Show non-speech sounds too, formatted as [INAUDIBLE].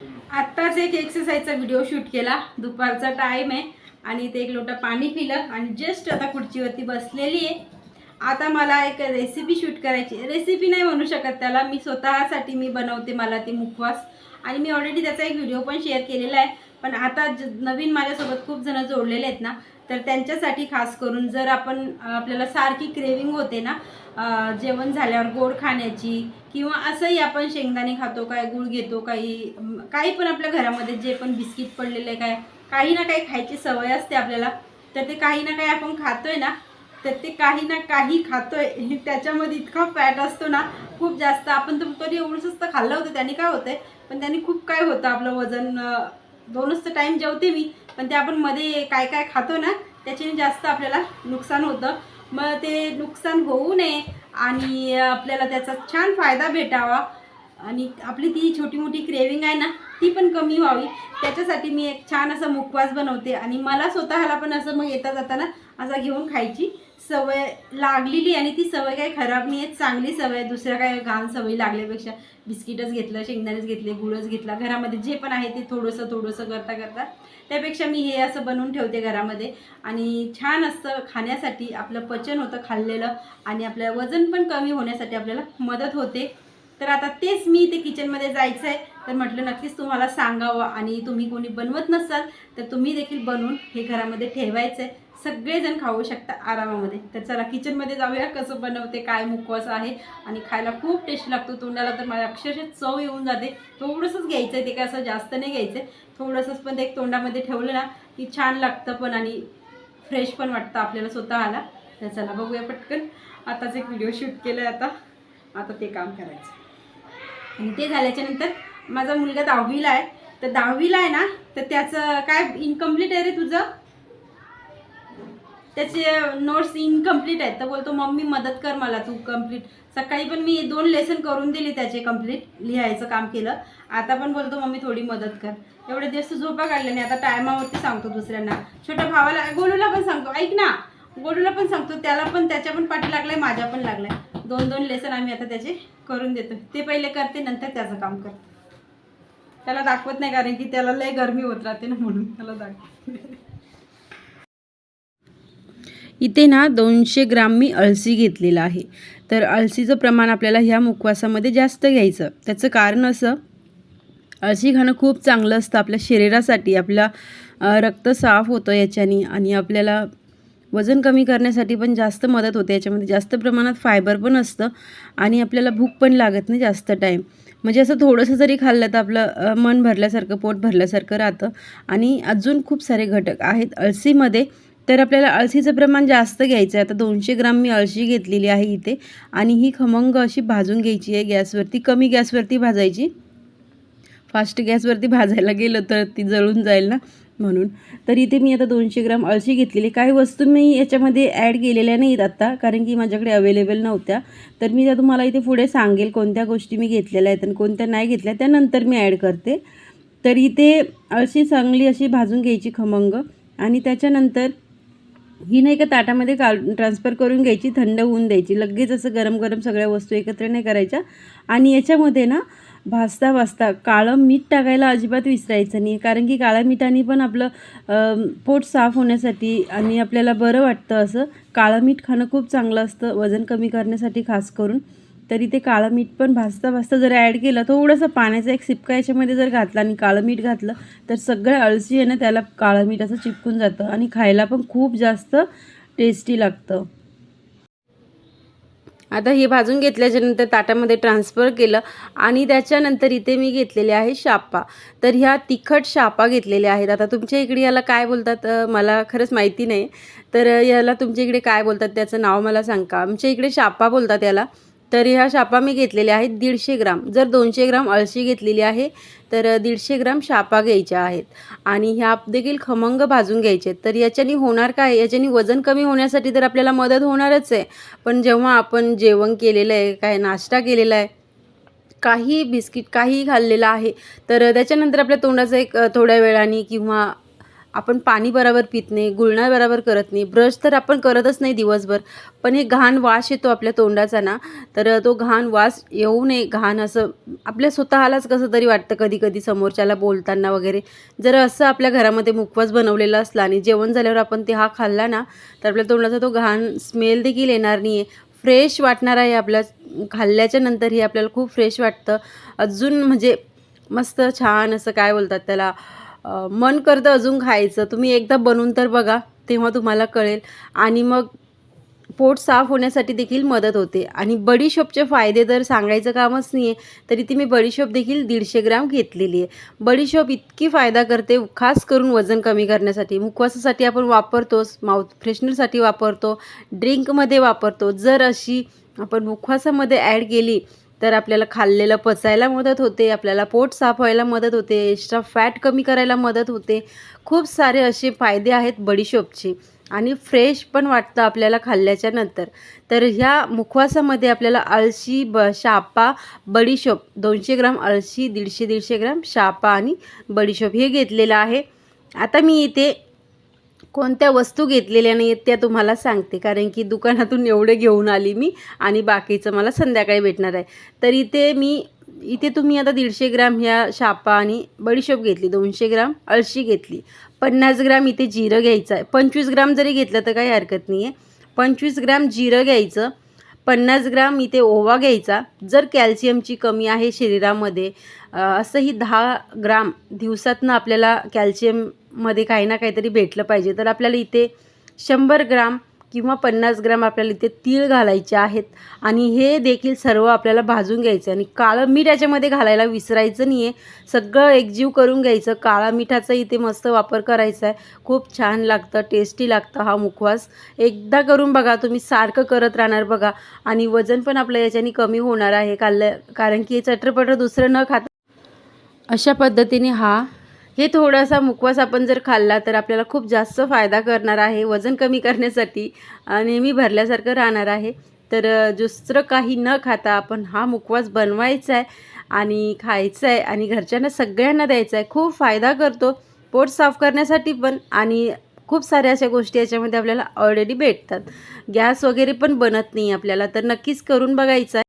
आत्ताच एक एक्सरसाइजचा video shoot केला. दुपारचा टाईम आहे. आणि ते एक लोटा पाणी पिलं. आणि जस्ट आता खुर्चीवरती बसलेली आहे. आता मला एक रेसिपी शूट करायची रेसिपी नाही म्हणू शकत त्याला. मी स्वतःसाठी मी बनवते मला ती मुखवास. आणि मी ऑलरेडी त्याचा एक व्हिडिओ पण शेअर केलेला आहे. पण आता ज नवीन माझ्यासोबत खूप जण जोडलेले आहेत ना तर त्यांच्यासाठी खास करून जर आपण आपल्याला सारखी क्रेविंग होते ना जेवण झाल्यावर गोड खाण्याची किंवा असंही आपण शेंगदाणे खातो काय गुळ घेतो काही काही पण आपल्या घरामध्ये जे पण बिस्किट पडलेले काय काही ना काही खायची सवय असते आपल्याला तर ते काही ना काही आपण खातोय ना तर ते काही ना काही खातोय. [LAUGHS] त्याच्यामध्ये इतका फॅट असतो ना खूप जास्त. आपण तर तरी एवढंच तर खाल्लं होतं त्याने काय होतंय? पण त्याने खूप काय होतं आपलं वजन दोनच तर टाईम जेवते मी पण ते आपण मध्ये काय काय खातो ना त्याच्याने जास्त आपल्याला नुकसान होतं. मग ते नुकसान होऊ नये आणि आपल्याला त्याचा छान फायदा भेटावा. आणि आपली ती छोटी मोठी क्रेविंग आहे ना ती पण कमी व्हावी. त्याच्यासाठी मी एक छान असं मुखवास बनवते. आणि मला स्वतःला पण असं मग येता जाताना असा घेऊन खायची. सवय लागलेली आणि ती सवय काही खराब नाही आहे चांगली सवय. आहे. दुसऱ्या काय घाण सवयी लागल्यापेक्षा बिस्किटच घेतलं शेंगदाणेच घेतले गुळच घेतला घरामध्ये जे पण आहे ते थोडंसं थोडंसं करता करता त्यापेक्षा मी हे असं बनवून ठेवते घरामध्ये. आणि छान असतं खाण्यासाठी आपलं पचन होतं खाल्लेलं आणि आपलं वजन पण कमी होण्यासाठी आपल्याला मदत होते. तर आता तेच मी ते किचनमध्ये जायचं आहे तर म्हटलं नक्कीच तुम्हाला सांगावं आणि तुम्ही कोणी बनवत नसाल तर तुम्ही देखील बनवून हे घरामध्ये ठेवायचं आहे सगळेजण खाऊ शकता आरामामध्ये. तर चला किचनमध्ये जाऊया कसं बनवते काय मुकवाचं आहे आणि खायला खूप टेस्ट लागतो. तोंडाला तर माझ्या अक्षरशः चव येऊन जाते. थोडंसंच घ्यायचं आहे ते काय असं जास्त नाही घ्यायचं आहे थोडंसंच पण ते एक तोंडामध्ये ठेवलं ना की छान लागतं पण आणि फ्रेश पण वाटतं आपल्याला स्वतःला. तर चला बघूया पटकन. आताच एक व्हिडिओ शूट केलं आहे आता. आता ते काम करायचं. आणि ते झाल्याच्यानंतर माझा मुलगा दहावीला आहे. तर दहावीला आहे ना तर त्याचं काय इनकम्प्लीट आहे रे तुझं? त्याचे नोट्स इनकम्प्लीट आहेत. तर बोलतो मम्मी मदत कर मला तू कंप्लीट सकाळी पण मी दोन लेसन करून दिली त्याचे कंप्लीट लिहायचं काम केलं. आता पण बोलतो मम्मी थोडी मदत कर. एवढे दिवस झोपा काढले नाही. आता टायमावरती सांगतो दुसऱ्यांना. छोट्या भावाला गोलूला पण सांगतो. ऐक ना गोलूला पण सांगतो. त्याला पण त्याच्या पण पाठी लागलाय माझ्या पण लागलाय. दोन दोन लेसन आम्ही आता त्याचे करून देतो. ते पहिले करते नंतर त्याचं काम करते. त्याला दाखवत नाही कारण की त्याला लय गरमी होत राहते ना म्हणून त्याला दाखवते. इथे ना दोनशे ग्राम मी अळसी घेतलेला आहे. तर अळसीचं प्रमाण आपल्याला ह्या मुखवासामध्ये जास्त घ्यायचं. त्याचं कारण असं अळशी खाणं खूप चांगलं असतं आपल्या शरीरासाठी. आपला रक्त साफ होतं याच्याने आणि आपल्याला वजन कमी करण्यासाठी पण जास्त मदत होते. याच्यामध्ये जास्त प्रमाणात फायबर पण असतं आणि आपल्याला भूक पण लागत नाही जास्त टाईम म्हणजे असं थोडंसं जरी खाल्लं तर आपलं मन भरल्यासारखं पोट भरल्यासारखं राहतं. आणि अजून खूप सारे घटक आहेत. अळसीमध्ये तर आपल्याला अळशीचं प्रमाण जास्त घ्यायचं आहे. आता दोनशे ग्राम मी अळशी घेतलेली आहे इथे. आणि ही खमंग अशी भाजून घ्यायची आहे गॅसवरती. कमी गॅसवरती भाजायची. फास्ट गॅसवरती भाजायला गेलं तर ती जळून जाईल ना म्हणून. तर इथे मी आता दोनशे ग्राम अळशी घेतलेली काही वस्तू मी याच्यामध्ये ॲड केलेल्या नाहीत आत्ता कारण की माझ्याकडे अवेलेबल नव्हत्या. तर मी त्या तुम्हाला इथे पुढे सांगेल कोणत्या गोष्टी मी घेतलेल्या आहेत आणि कोणत्या नाही घेतल्या. त्यानंतर मी ॲड करते. तर इथे अळशी चांगली अशी भाजून घ्यायची खमंग. आणि त्याच्यानंतर ही नाही का ताटामध्ये काल ट्रान्सफर करून घ्यायची थंड होऊन द्यायची. लगेच असं गरम गरम सगळ्या वस्तू एकत्र नाही करायच्या. आणि याच्यामध्ये ना भाजता भाजता काळं मीठ टाकायला अजिबात विसरायचं नाही. कारण की काळ्या मिठाने पण आपलं पोट साफ होण्यासाठी आणि आपल्याला बरं वाटतं असं. काळं मीठ खाणं खूप चांगलं असतं वजन कमी करण्यासाठी खास करून. तरी ते काळं मीठ पण भाजता भाजता जर ॲड केलं थोडंसं पाण्याचा एक सिपका याच्यामध्ये जर घातला आणि काळं मीठ घातलं तर सगळं अळसी आहे ना त्याला काळं मीठ असं चिपकून जातं आणि खायला पण खूप जास्त टेस्टी लागतं. आता हे भाजून घेतल्याच्यानंतर ताटामध्ये ट्रान्सफर केलं आणि त्याच्यानंतर इथे मी घेतलेले आहे शापा. तर ह्या तिखट शापा घेतलेल्या आहेत. आता तुमच्या इकडे याला काय बोलतात मला खरंच माहिती नाही. तर याला तुमच्या इकडे काय बोलतात त्याचं नाव मला सांगा. आमच्या इकडे शापा बोलतात याला. तर ह्या शापा मी घेतलेल्या आहेत दीडशे ग्राम. जर दोनशे ग्राम अळशी घेतलेली आहे तर दीडशे ग्राम शापा घ्यायच्या आहेत. आणि ह्या देखील खमंग भाजून घ्यायचे तर याच्याने होणार काय? याच्याने वजन कमी होण्यासाठी तर आपल्याला मदत होणारच आहे. पण जेव्हा आपण जेवण केलेलं आहे काय नाश्ता केलेला आहे काही बिस्किट काही खाल्लेलं आहे तर त्याच्यानंतर आपल्या तोंडाचं एक थोड्या वेळाने किंवा आपण पाणी बरोबर पित नाही गुळणा बरोबर करत नाही ब्रश तर आपण करतच नाही दिवसभर. पण हे घाण वास येतो आपल्या तोंडाचा ना तर तो घाण वास येऊ नये. घाण असं आपल्या स्वतःलाच कसं तरी वाटतं कधी कधी समोरच्याला बोलताना वगैरे. जर असं आपल्या घरामध्ये मुखवास बनवलेला असला आणि जेवण झाल्यावर आपण ते हा खाल्ला ना तर आपल्या तोंडाचा तो घाण स्मेल देखील येणार नाही आहे फ्रेश वाटणार आहे आपल्या खाल्ल्याच्या नंतर हे आपल्याला खूप फ्रेश वाटतं. अजून म्हणजे मस्त छान असं काय बोलतात त्याला मन करतं अजून खायचं. तुम्ही एकदा बनवून तर बघा तेव्हा तुम्हाला कळेल. आणि मग पोट साफ होण्यासाठी देखील मदत होते. आणि बडीशोपचे फायदे तर सांगायचं कामच नाही आहे तरी ती मी बडीशोप देखील दीडशे ग्राम घेतलेली आहे. बडीशोप इतकी फायदा करते खास करून वजन कमी करण्यासाठी. मुखवासासाठी आपण वापरतोच माउथ फ्रेशनरसाठी वापरतो ड्रिंकमध्ये वापरतो. जर अशी आपण मुखवासामध्ये ॲड केली तर आपल्याला खाल्लेलं पचायला मदत होते आपल्याला पोट साफ व्हायला मदत होते एक्स्ट्रा फॅट कमी करायला मदत होते. खूप सारे असे फायदे आहेत बडीशोपचे आणि फ्रेश पण वाटतं आपल्याला खाल्ल्याच्या नंतर. तर ह्या मुखवासामध्ये आपल्याला अळशी ब शापा बडीशोप दोनशे ग्राम अळशी दीडशे दीडशे ग्राम शापा आणि बडीशोप हे घेतलेलं आहे. आता मी इथे कोणत्या वस्तू घेतलेल्या नाही आहेत त्या तुम्हाला सांगते. कारण की दुकानातून एवढे घेऊन आली मी आणि बाकीचं मला संध्याकाळी भेटणार आहे. तर इथे मी इथे तुम्ही आता दीडशे ग्राम ह्या शापा आणि बडीशोप घेतली दोनशे ग्राम अळशी घेतली. पन्नास ग्राम इथे जिरं घ्यायचं आहे. पंचवीस ग्राम जरी घेतलं तर काही हरकत नाही आहे पंचवीस ग्राम जिरं घ्यायचं. पन्नास ग्राम इथे ओवा घ्यायचा. जर कॅल्शियमची कमी आहे शरीरामध्ये असंही दहा ग्राम दिवसातनं आपल्याला कॅल्शियम मध्ये काही ना काहीतरी भेटलं पाहिजे. तर आपल्याला इथे शंभर ग्राम किंवा पन्नास ग्राम आपल्याला इथे तीळ घालायचे आहेत. आणि हे देखील सर्व आपल्याला भाजून घ्यायचं आणि काळं मीठ याच्यामध्ये घालायला विसरायचं नाही आहे सगळं एकजीव करून घ्यायचं. काळा मिठाचा इथे मस्त वापर करायचा आहे. खूप छान लागतं टेस्टी लागतं हा मुखवास. एकदा करून बघा तुम्ही सारखं करत राहणार बघा. आणि वजन पण आपलं याच्याने कमी होणार आहे. काल कारण की हे चटरपटर दुसरं न खाता अशा पद्धतीने हा हे थोडासा मुखवास आपण जर खाल्ला तर आपल्याला खूप जास्त फायदा करणार आहे वजन कमी करण्यासाठी. नेहमी भरल्यासारखं राहणार आहे. तर दुसरं काही न खाता आपण हा मुखवास बनवायचा आहे आणि खायचा आहे आणि घरच्यांना सगळ्यांना द्यायचा आहे. खूप फायदा करतो. पोट साफ करण्यासाठी पण आणि खूप साऱ्या अशा गोष्टी याच्यामध्ये आपल्याला ऑलरेडी भेटतात. गॅस वगैरे पण बनत नाही आपल्याला. तर नक्कीच करून बघायचं आहे.